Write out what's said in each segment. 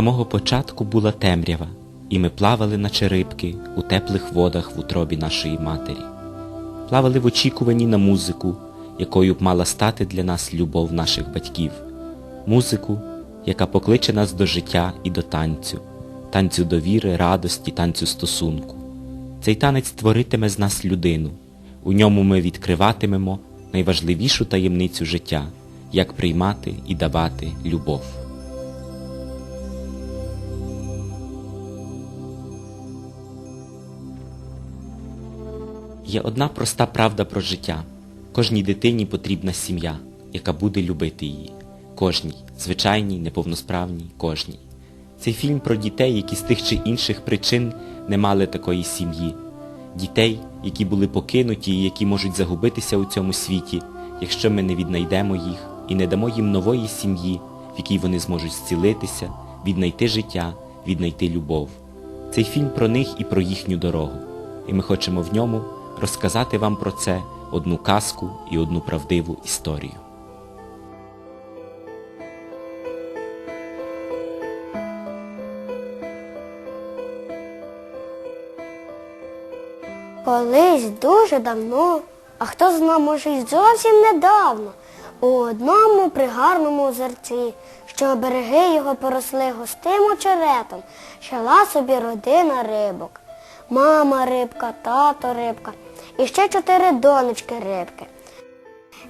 самого початку була темрява, і ми плавали, наче рибки, у теплих водах в утробі нашої матері. Плавали в очікуванні на музику, якою б мала стати для нас любов наших батьків, музику, яка покличе нас до життя і до танцю, танцю довіри, радості, танцю стосунку. Цей танець творитиме з нас людину. У ньому ми відкриватимемо найважливішу таємницю життя, як приймати і давати любов. Є одна проста правда про життя. Кожній дитині потрібна сім'я, яка буде любити її. Кожній, звичайній, неповносправній, кожній. Цей фільм про дітей, які з тих чи інших причин не мали такої сім'ї. Дітей, які були покинуті і які можуть загубитися у цьому світі, якщо ми не віднайдемо їх і не дамо їм нової сім'ї, в якій вони зможуть зцілитися, віднайти життя, віднайти любов. Цей фільм про них і про їхню дорогу. І ми хочемо в ньому розказати вам про це одну казку і одну правдиву історію. Колись дуже давно, а хто зна, може, й зовсім недавно, у одному пригарному озерці, що береги його поросли густим очеретом, жила собі родина рибок. Мама рибка, тато рибка і ще чотири донечки рибки.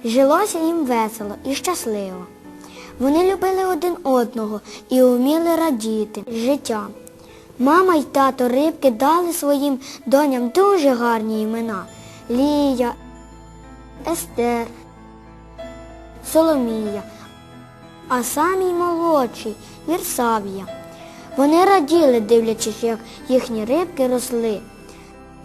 Жилося їм весело і щасливо. Вони любили один одного і вміли радіти життям. Мама й тато рибки дали своїм доням дуже гарні імена Лія, Естер, Соломія, а самій молодший Вірсавія. Вони раділи, дивлячись, як їхні рибки росли.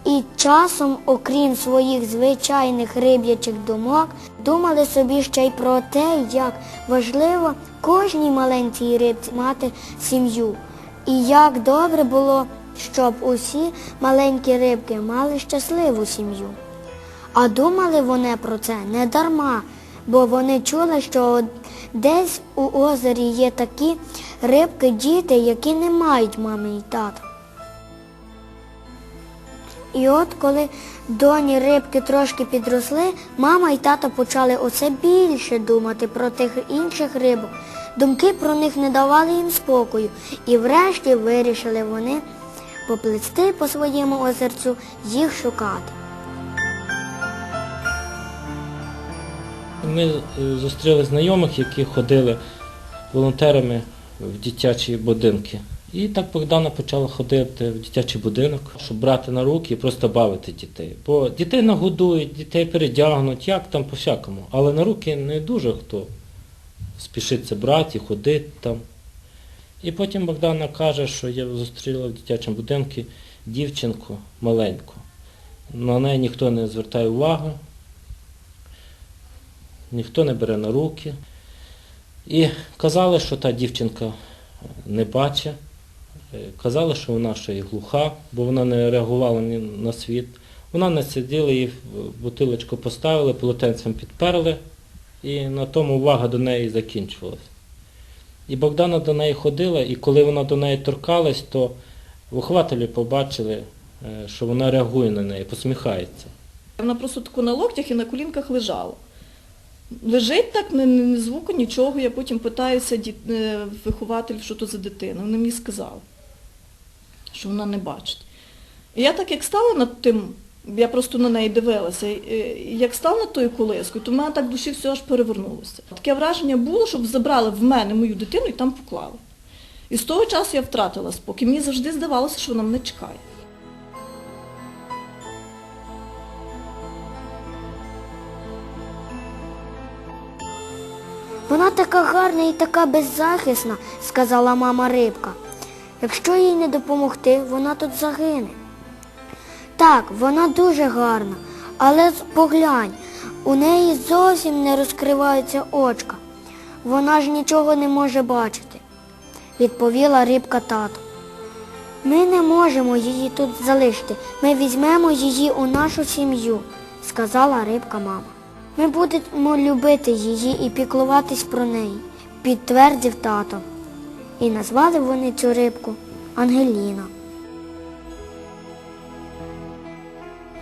І часом, окрім своїх звичайних риб'ячих думок, думали собі ще й про те, як важливо кожній маленькій рибці мати сім'ю. І як добре було, щоб усі маленькі рибки мали щасливу сім'ю. А думали вони про це не дарма, бо вони чули, що десь у озері є такі рибки, діти, які не мають мами і тата. І от коли доні рибки трошки підросли, мама і тато почали усе більше думати про тих інших рибок. Думки про них не давали їм спокою, і врешті вирішили вони поплисти по своєму озерцю їх шукати. Ми е, зустріли знайомих, які ходили волонтерами в дитячі будинки. І так Богдана почала ходити в дитячий будинок, щоб брати на руки і просто бавити дітей. Бо дітей нагодують, дітей передягнуть, як там по-всякому. Але на руки не дуже хто спішиться брати, ходити там. І потім Богдана каже, що я зустріла в дитячому будинку дівчинку маленьку. На неї ніхто не звертає увагу, ніхто не бере на руки. І казали, що та дівчинка не бачить. Е, Казали, що вона ще й глуха, бо вона не реагувала ні на світ. Вона не сиділа, її бутилочку поставили, полотенцем підперли, і на тому увага до неї закінчувалась. І Богдана до неї ходила, і коли вона до неї торкалась, то вихователі побачили, е, що вона реагує на неї, посміхається. Вона просто тако на локтях і на колінках лежала. Лежить так, ні звуку, нічого. Я потім питаюся е, вихователів, що то за дитина. Вони мені сказали, що вона не бачить. Я так як стала над тим, я просто на неї дивилася, як стала над тою колискою, то в мене так в душі все аж перевернулося. Таке враження було, щоб забрали в мене мою дитину і там поклали. І з того часу я втратила спокій. Мені завжди здавалося, що вона мене чекає. Вона така гарна і така беззахисна, сказала мама рибка. Якщо їй не допомогти, вона тут загине. Так, вона дуже гарна, але поглянь, у неї зовсім не розкриваються очка. Вона ж нічого не може бачити, відповіла рибка тату. Ми не можемо її тут залишити. Ми візьмемо її у нашу сім'ю, сказала рибка мама. Ми будемо любити її і піклуватись про неї, підтвердив тато. І назвали вони цю рибку Ангеліна.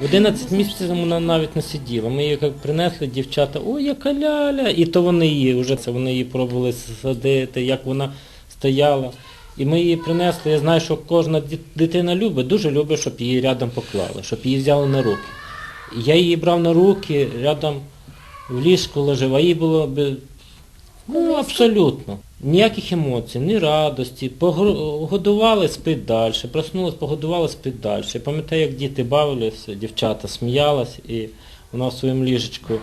В 11 місяців вона навіть не сиділа. Ми її принесли, дівчата, ой, яка ляля. І то вони її вже це вони її пробували садити, як вона стояла. І ми її принесли. Я знаю, що кожна дитина любить, дуже любить, щоб її рядом поклали, щоб її взяли на руки. Я її брав на руки, рядом в ліжку лежав, а їй було ну, абсолютно. Ніяких емоцій, ні радості. Погро- Годували, спить далі. Проснулась, погодували, спить далі. Пам'ятаю, як діти бавилися, дівчата сміялась, і вона в своєму ліжечку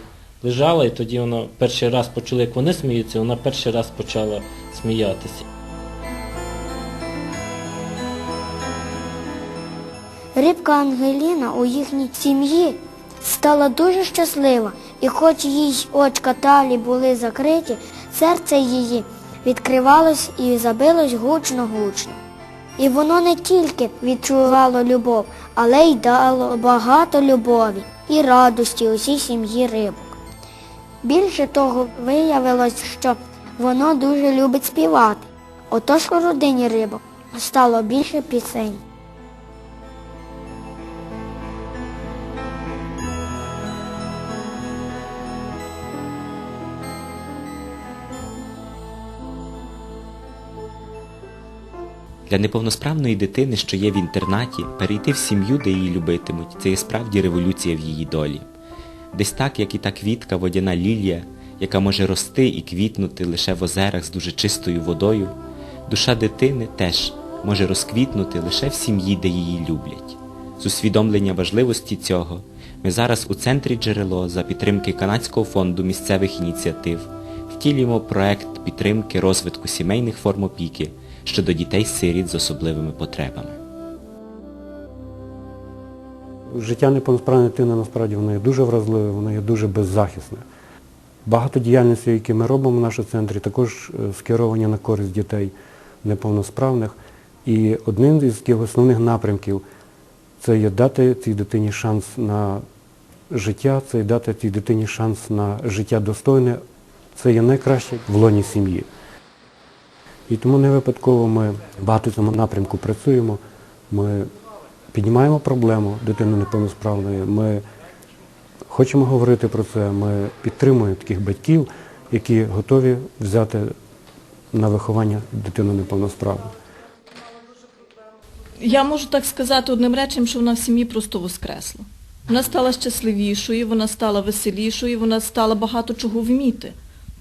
лежала, і тоді вона перший раз почула, як вони сміються, вона перший раз почала сміятися. Рибка Ангеліна у їхній сім'ї стала дуже щаслива, і хоч їй очка талі були закриті, серце її відкривалось і забилось гучно-гучно. І воно не тільки відчувало любов, але й дало багато любові і радості усій сім'ї рибок. Більше того, виявилось, що воно дуже любить співати. Отож у родині рибок стало більше пісень. Для неповносправної дитини, що є в інтернаті, перейти в сім'ю, де її любитимуть, це є справді революція в її долі. Десь так, як і та квітка, водяна лілія, яка може рости і квітнути лише в озерах з дуже чистою водою, душа дитини теж може розквітнути лише в сім'ї, де її люблять. З усвідомлення важливості цього ми зараз у центрі джерело за підтримки Канадського фонду місцевих ініціатив втілюємо проект підтримки розвитку сімейних форм опіки щодо дітей-сиріт з особливими потребами. Життя неповносправної дитини насправді воно є дуже вразливе, воно є дуже беззахисне. Багато діяльності, які ми робимо в нашому центрі, також е, скеровані на користь дітей неповносправних. І одним із основних напрямків це є дати цій дитині шанс на життя, це є дати цій дитині шанс на життя достойне. Це є найкраще в лоні сім'ї. І тому не випадково ми багато цьому напрямку працюємо. Ми піднімаємо проблему дитини неповносправної. Ми хочемо говорити про це. Ми підтримуємо таких батьків, які готові взяти на виховання дитину неповносправну. Я можу так сказати одним речем, що вона в сім'ї просто воскресла. Вона стала щасливішою, вона стала веселішою, вона стала багато чого вміти.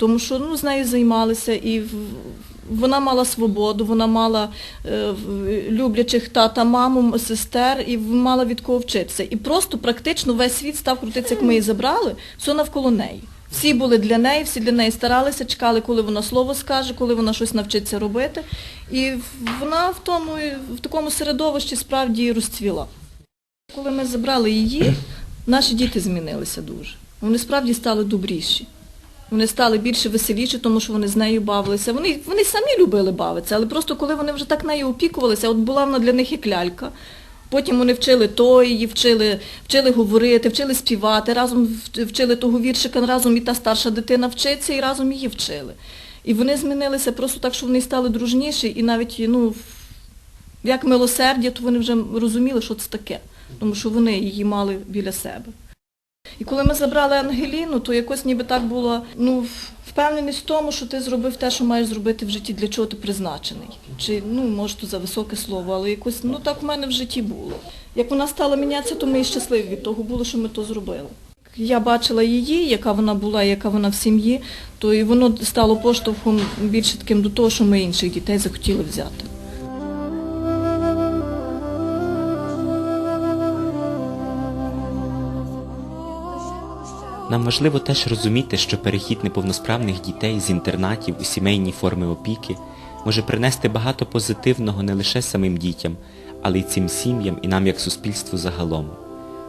Тому що ну, з нею займалися і вона мала свободу, вона мала е, люблячих тата, маму, сестер, і мала від кого вчитися. І просто практично весь світ став крутитися, як ми її забрали, все навколо неї. Всі були для неї, всі для неї старалися, чекали, коли вона слово скаже, коли вона щось навчиться робити. І вона в тому в такому середовищі справді розцвіла. Коли ми забрали її, наші діти змінилися дуже. Вони справді стали добріші. Вони стали більше веселіші, тому що вони з нею бавилися. Вони, вони самі любили бавитися, але просто коли вони вже так нею опікувалися, от була вона для них як лялька. Потім вони вчили то вчили, вчили говорити, вчили співати, разом вчили того віршика, разом і та старша дитина вчиться, і разом її вчили. І вони змінилися просто так, що вони стали дружніші, і навіть ну, як милосердя, то вони вже розуміли, що це таке, тому що вони її мали біля себе. І коли ми забрали Ангеліну, то якось ніби так було, ну, впевненість в тому, що ти зробив те, що маєш зробити в житті, для чого ти призначений. Чи, ну, може, то за високе слово, але якось, ну так в мене в житті було. Як вона стала мінятися, то ми і щасливі від того було, що ми то зробили. Я бачила її, яка вона була, яка вона в сім'ї, то і воно стало поштовхом більше таким до того, що ми інших дітей захотіли взяти. Нам важливо теж розуміти, що перехід неповносправних дітей з інтернатів у сімейні форми опіки може принести багато позитивного не лише самим дітям, але й цим сім'ям і нам як суспільству загалом.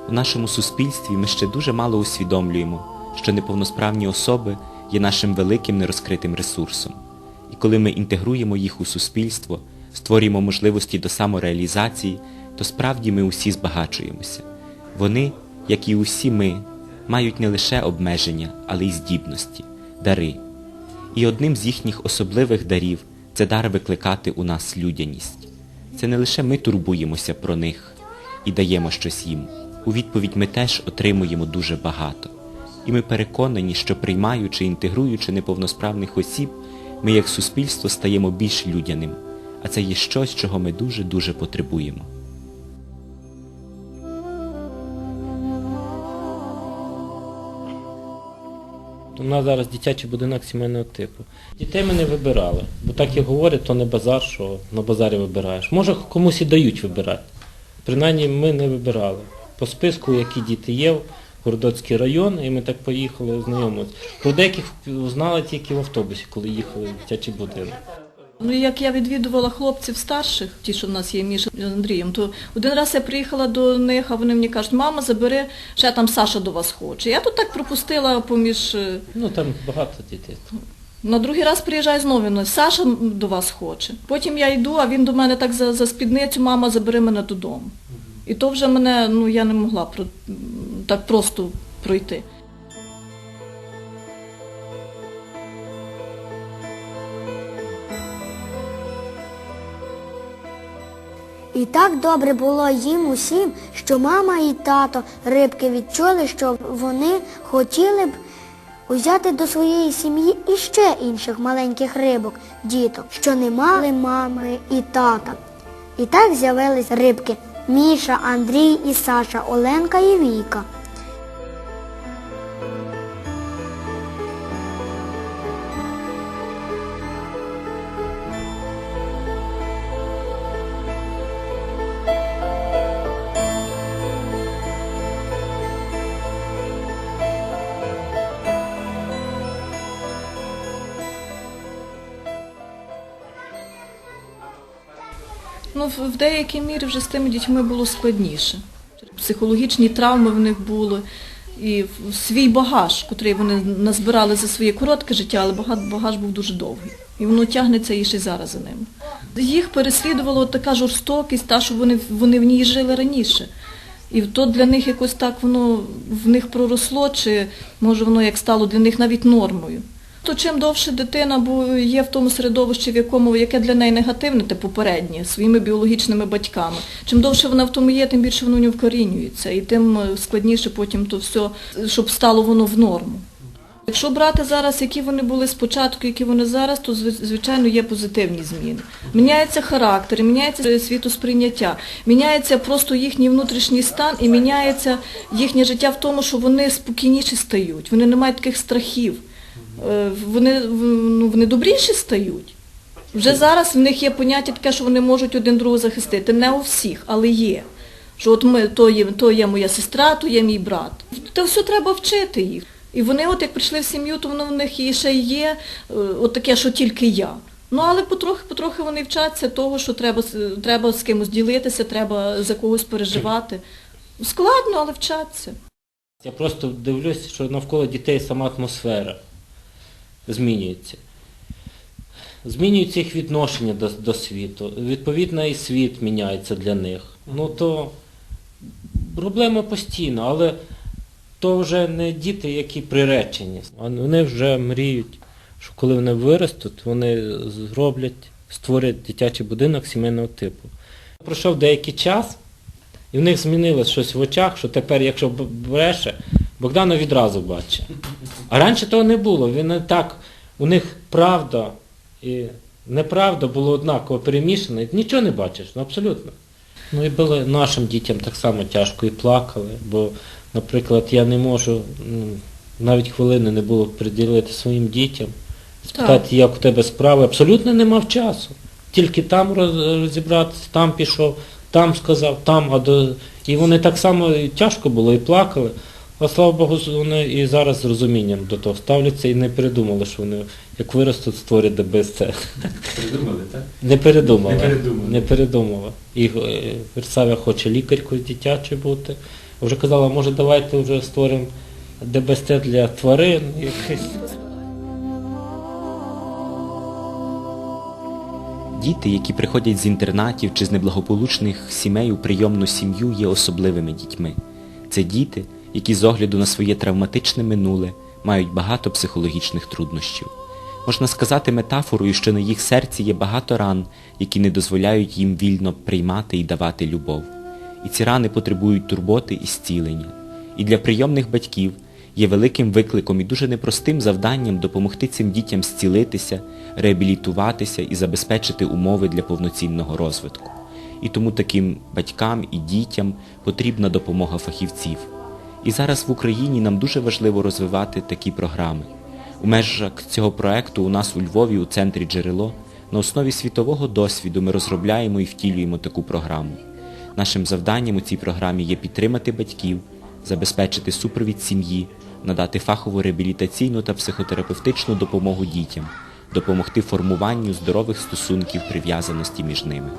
У нашому суспільстві ми ще дуже мало усвідомлюємо, що неповносправні особи є нашим великим нерозкритим ресурсом. І коли ми інтегруємо їх у суспільство, створюємо можливості до самореалізації, то справді ми усі збагачуємося. Вони, як і усі ми, мають не лише обмеження, але й здібності, дари. І одним з їхніх особливих дарів це дар викликати у нас людяність. Це не лише ми турбуємося про них і даємо щось їм. У відповідь ми теж отримуємо дуже багато. І ми переконані, що приймаючи, інтегруючи неповносправних осіб, ми як суспільство стаємо більш людяним, а це є щось, чого ми дуже-дуже потребуємо. У нас зараз дитячий будинок сімейного типу. Дітей ми не вибирали, бо так як говорять, то не базар, що на базарі вибираєш. Може комусь і дають вибирати. Принаймні ми не вибирали. По списку, які діти є, Городоцький район, і ми так поїхали ознайомилися. Про деяких знали тільки в автобусі, коли їхали в дитячий будинок. Ну, як я відвідувала хлопців старших, ті, що в нас є з Андрієм, то один раз я приїхала до них, а вони мені кажуть, мама, забери, ще там Саша до вас хоче. Я тут так пропустила поміж. е, Ну там багато дітей. На другий раз приїжджає знову, він, Саша до вас хоче. Потім я йду, а він до мене так за, за спідницю, мама, забери мене додому. І то вже мене, ну я не могла про, так просто пройти. І так добре було їм усім, що мама і тато рибки відчули, що вони хотіли б узяти до своєї сім'ї іще інших маленьких рибок, діток, що не мали мами і тата. І так з'явились рибки Міша, Андрій і Саша, Оленка і Віка. В деякій мірі вже з тими дітьми було складніше. Психологічні травми в них були. І свій багаж, який вони назбирали за своє коротке життя, але багаж був дуже довгий. І воно тягнеться і ще зараз за ними. Їх переслідувала така жорстокість, та, що вони, вони в ній жили раніше. І то для них якось так воно в них проросло, чи може воно як стало для них навіть нормою. То чим довше дитина є в тому середовищі, в якому яке для неї негативне, те попереднє, своїми біологічними батьками, чим довше вона в тому є, тим більше воно вкорінюється, і тим е, складніше потім то все, щоб стало воно в норму. Якщо брати зараз, які вони були спочатку, які вони зараз, то звичайно є позитивні зміни. Міняється характер, міняється світосприйняття, міняється просто їхній внутрішній стан і міняється їхнє життя в тому, що вони спокійніші стають, вони не мають таких страхів, вони, ну, вони добріші стають. Вже зараз в них є поняття таке, що вони можуть один другого захистити. Не у всіх, але є. Що от ми, то є, то є моя сестра, то є мій брат. Це все треба вчити їх. І вони, от як прийшли в сім'ю, то воно в них і ще є е, от таке, що тільки я. Ну, але потрохи, потрохи вони вчаться того, що треба, треба з кимось ділитися, треба за когось переживати. Складно, але вчаться. Я просто дивлюся, що навколо дітей сама атмосфера змінюється. Змінюється їх відношення до, до світу. Відповідно, і світ міняється для них. Ну то проблема постійна, але то вже не діти, які приречені. Вони вже мріють, що коли вони виростуть, вони зроблять, створять дитячий будинок сімейного типу. Пройшов деякий час, і в них змінилось щось в очах, що тепер, якщо бреше, Богдана відразу бачить. А раніше того не було. Він не так, у них правда і неправда було однаково перемішано, нічого не бачиш, ну абсолютно. Ну і було нашим дітям так само тяжко і плакали, бо, наприклад, я не можу ну, навіть хвилини не було приділити своїм дітям, спитати, як у тебе справи. Абсолютно не мав часу. Тільки там розібратися, там пішов, там сказав, там, а до... і вони так само тяжко було і плакали. А слава Богу, вони і зараз з розумінням до того ставляться і не передумали, що вони як виростуть, створять ДБС. Придумали, так? Не передумали. Не передумали. Не передумали. І е, Версавia хоче лікарькою дитячою бути. Вже казала, може давайте вже створимо ДБСТ для тварин. якесь. Діти, які приходять з інтернатів чи з неблагополучних сімей у прийомну сім'ю, є особливими дітьми. Це діти, які з огляду на своє травматичне минуле мають багато психологічних труднощів. Можна сказати метафорою, що на їх серці є багато ран, які не дозволяють їм вільно приймати і давати любов. І ці рани потребують турботи і зцілення. І для прийомних батьків є великим викликом і дуже непростим завданням допомогти цим дітям зцілитися, реабілітуватися і забезпечити умови для повноцінного розвитку. І тому таким батькам і дітям потрібна допомога фахівців. І зараз в Україні нам дуже важливо розвивати такі програми. У межах цього проекту у нас у Львові, у центрі джерело, на основі світового досвіду ми розробляємо і втілюємо таку програму. Нашим завданням у цій програмі є підтримати батьків, забезпечити супровід сім'ї, надати фахову реабілітаційну та психотерапевтичну допомогу дітям, допомогти формуванню здорових стосунків прив'язаності між ними.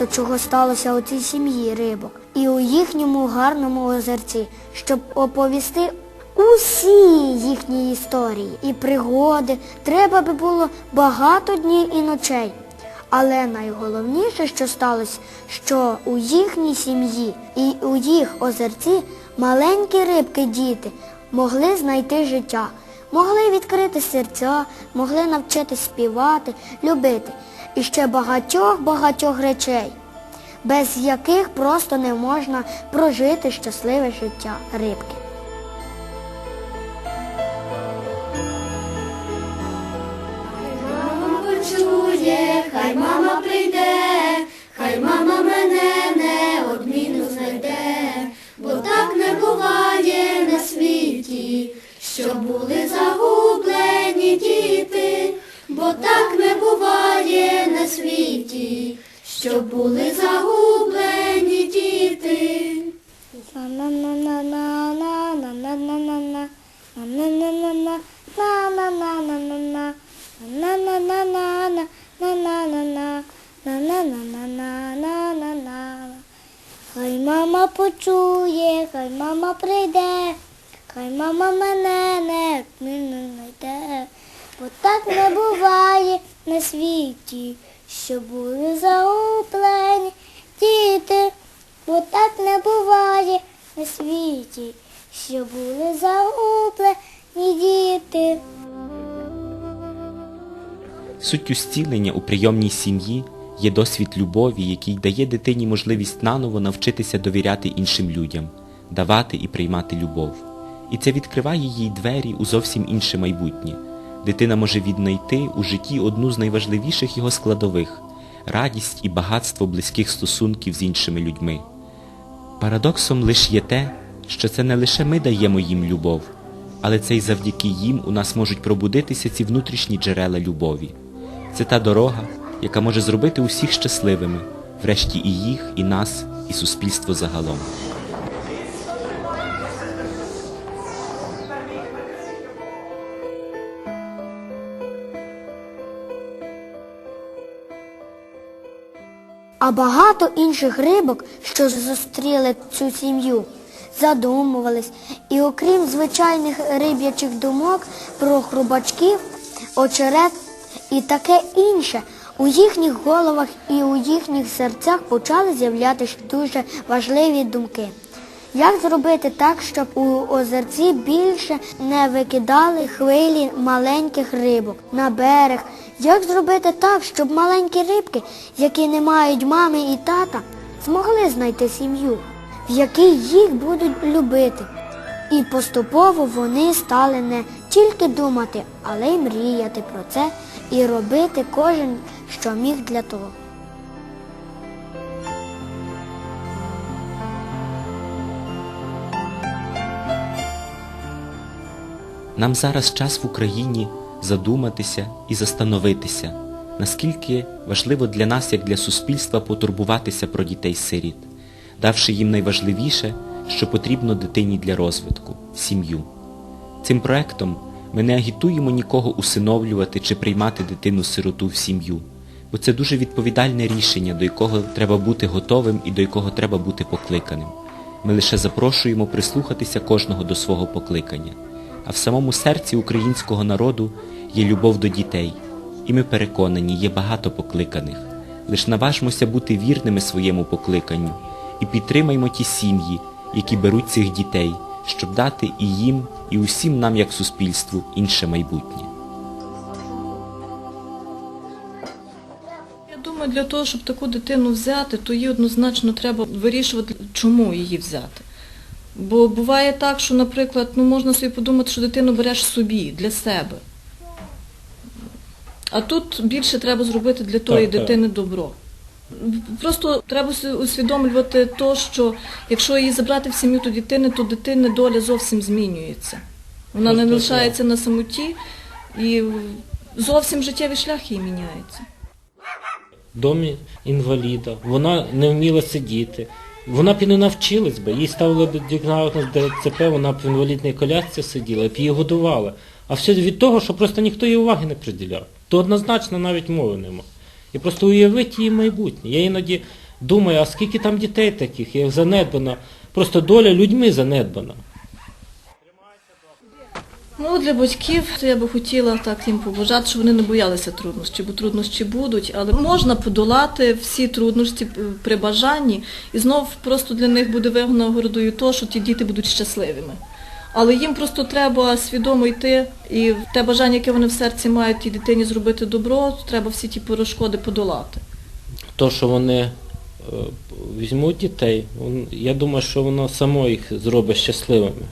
Багато чого сталося у цій сім'ї рибок і у їхньому гарному озерці, щоб оповісти усі їхні історії і пригоди. Треба би було багато днів і ночей. Але найголовніше, що сталося, що у їхній сім'ї і у їх озерці маленькі рибки діти могли знайти життя, могли відкрити серця, могли навчитись співати, любити і ще багатьох-багатьох речей, без яких просто не можна прожити щасливе життя рибки. Почує, хай мама прийде, хай мама мене неодмінно знайде, бо так не буває на світі, що були загублені діти, бо так не буває на світі, що були загублені діти. Хай мама почує, хай мама прийде, хай мама мене не знайде, бо так не буває на світі, що були загублені діти, бо так не буває на світі, що були загублені діти. Суттю зцілення у прийомній сім'ї є досвід любові, який дає дитині можливість наново навчитися довіряти іншим людям, давати і приймати любов. І це відкриває їй двері у зовсім інше майбутнє. Дитина може віднайти у житті одну з найважливіших його складових радість і багатство близьких стосунків з іншими людьми. Парадоксом лише є те, що це не лише ми даємо їм любов, але це й завдяки їм у нас можуть пробудитися ці внутрішні джерела любові. Це та дорога, яка може зробити усіх щасливими, врешті і їх, і нас, і суспільство загалом. А багато інших рибок, що зустріли цю сім'ю, задумувались. І окрім звичайних риб'ячих думок про хрубачків, очерет і таке інше, у їхніх головах і у їхніх серцях почали з'являтися дуже важливі думки. Як зробити так, щоб у озерці більше не викидали хвилі маленьких рибок на берег? Як зробити так, щоб маленькі рибки, які не мають мами і тата, змогли знайти сім'ю, в якій їх будуть любити? І поступово вони стали не тільки думати, але й мріяти про це і робити кожен, що міг для того. Нам зараз час в Україні задуматися і застановитися, наскільки важливо для нас, як для суспільства, потурбуватися про дітей-сиріт, давши їм найважливіше, що потрібно дитині для розвитку сім'ю. Цим проектом ми не агітуємо нікого усиновлювати чи приймати дитину-сироту в сім'ю, бо це дуже відповідальне рішення, до якого треба бути готовим і до якого треба бути покликаним. Ми лише запрошуємо прислухатися кожного до свого покликання. А в самому серці українського народу є любов до дітей, і ми переконані, є багато покликаних. Лиш наважмося бути вірними своєму покликанню і підтримаймо ті сім'ї, які беруть цих дітей, щоб дати і їм, і усім нам, як суспільству, інше майбутнє. Для того, щоб таку дитину взяти, то її однозначно треба вирішувати, чому її взяти. Бо буває так, що, наприклад, ну можна собі подумати, що дитину береш собі, для себе. А тут більше треба зробити для тої Так, так. дитини добро. Просто треба усвідомлювати то, що якщо її забрати в сім'ю до дитини, то дитини доля зовсім змінюється. Вона не Просто лишається на самоті і зовсім життєвий шлях її міняється. В домі інваліда, вона не вміла сидіти. Вона б і не навчилась би. Їй ставили б діагноз ДЦП, вона б в інвалідній колясці сиділа, б її годували. А все від того, що просто ніхто їй уваги не приділяв. То однозначно навіть мови нема. І просто уявити її майбутнє. Я іноді думаю, а скільки там дітей таких, як занедбана, просто доля людьми занедбана. Ну, для батьків я би хотіла так їм побажати, щоб вони не боялися труднощів, бо труднощі будуть, але можна подолати всі труднощі при бажанні, і знов просто для них буде винагородою то, що ті діти будуть щасливими. Але їм просто треба свідомо йти, і те бажання, яке вони в серці мають тій дитині зробити добро, треба всі ті перешкоди подолати. То, що вони е, візьмуть дітей, я думаю, що воно само їх зробить щасливими.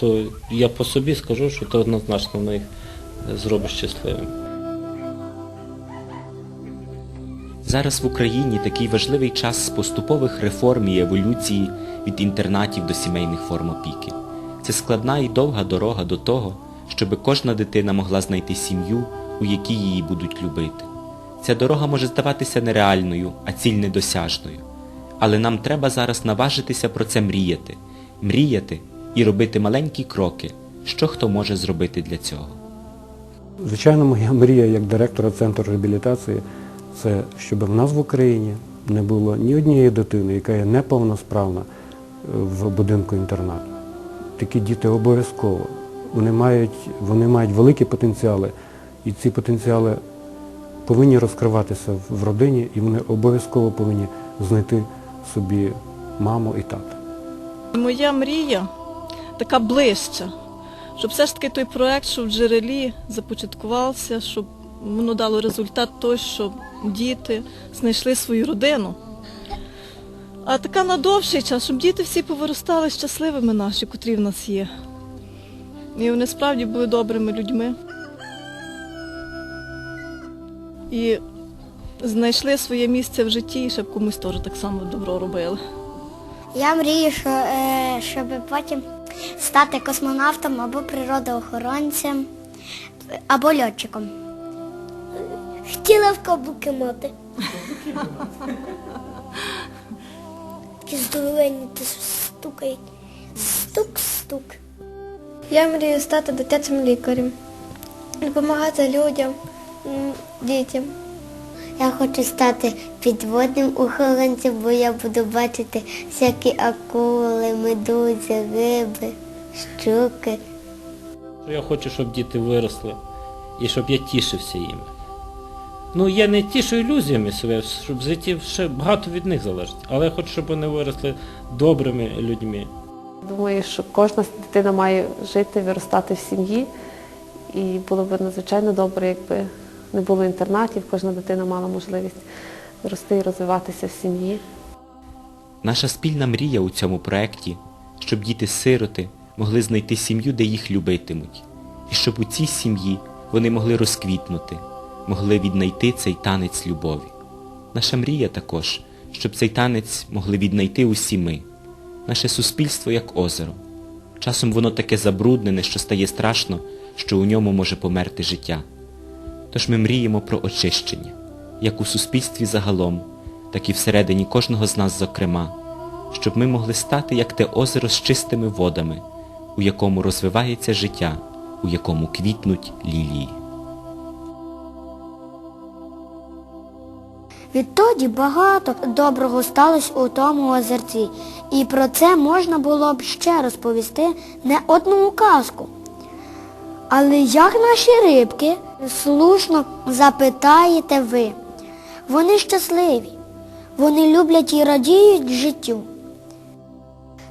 То я по собі скажу, що то однозначно воно їх е, зробить щасливими. Зараз в Україні такий важливий час поступових реформ і еволюції від інтернатів до сімейних форм опіки. Це складна і довга дорога до того, щоб кожна дитина могла знайти сім'ю, у якій її будуть любити. Ця дорога може здаватися нереальною, а ціль недосяжною. Але нам треба зараз наважитися про це мріяти, мріяти і робити маленькі кроки, що хто може зробити для цього. Звичайно, моя мрія як директора центру реабілітації це щоб в нас в Україні не було ні однієї дитини, яка є неповносправна е, в будинку інтернату. Такі діти обов'язково. Вони мають, вони мають великі потенціали, і ці потенціали повинні розкриватися в- в родині, і вони обов'язково повинні знайти собі маму і тата. Моя мрія така ближча, щоб все ж таки той проект, що в джерелі започаткувався, щоб воно дало результат той, щоб діти знайшли свою родину. А така на довший час, щоб діти всі повиростали щасливими наші, котрі в нас є. І вони справді були добрими людьми. І знайшли своє місце в житті, і щоб комусь теж так само добро робили. Я мрію, що, е, щоб потім стати космонавтом або природоохоронцем, або льотчиком. Хотіла в каблуки мати. Такі здоровенні, ти стукають. Стук-стук. Я мрію стати дитячим лікарем, допомагати людям, дітям. Я хочу стати підводним охоронцем, бо я буду бачити всякі акули, медузи, риби, щуки. Я хочу, щоб діти виросли і щоб я тішився їм. Ну, я не тішу ілюзіями себе, щоб в житті ще багато від них залежить. Але я хочу, щоб вони виросли добрими людьми. Думаю, що кожна дитина має жити, виростати в сім'ї. І було б надзвичайно добре, якби не було інтернатів, кожна дитина мала можливість рости і розвиватися в сім'ї. Наша спільна мрія у цьому проєкті, щоб діти-сироти могли знайти сім'ю, де їх любитимуть, і щоб у цій сім'ї вони могли розквітнути, могли віднайти цей танець любові. Наша мрія також, щоб цей танець могли віднайти усі ми. Наше суспільство як озеро. Часом воно таке забруднене, що стає страшно, що у ньому може померти життя. Тож ми мріємо про очищення, як у суспільстві загалом, так і всередині кожного з нас зокрема, щоб ми могли стати як те озеро з чистими водами, у якому розвивається життя, у якому квітнуть лілії. Відтоді багато доброго сталося у тому озерці, і про це можна було б ще розповісти не одну казку. Але як наші рибки? Слушно запитаєте ви. Вони щасливі, вони люблять і радіють життю.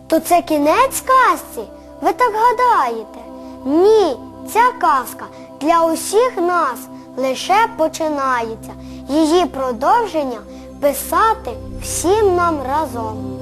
То це кінець казці? Ви так гадаєте? Ні, ця казка для усіх нас лише починається. Її продовження писати всім нам разом.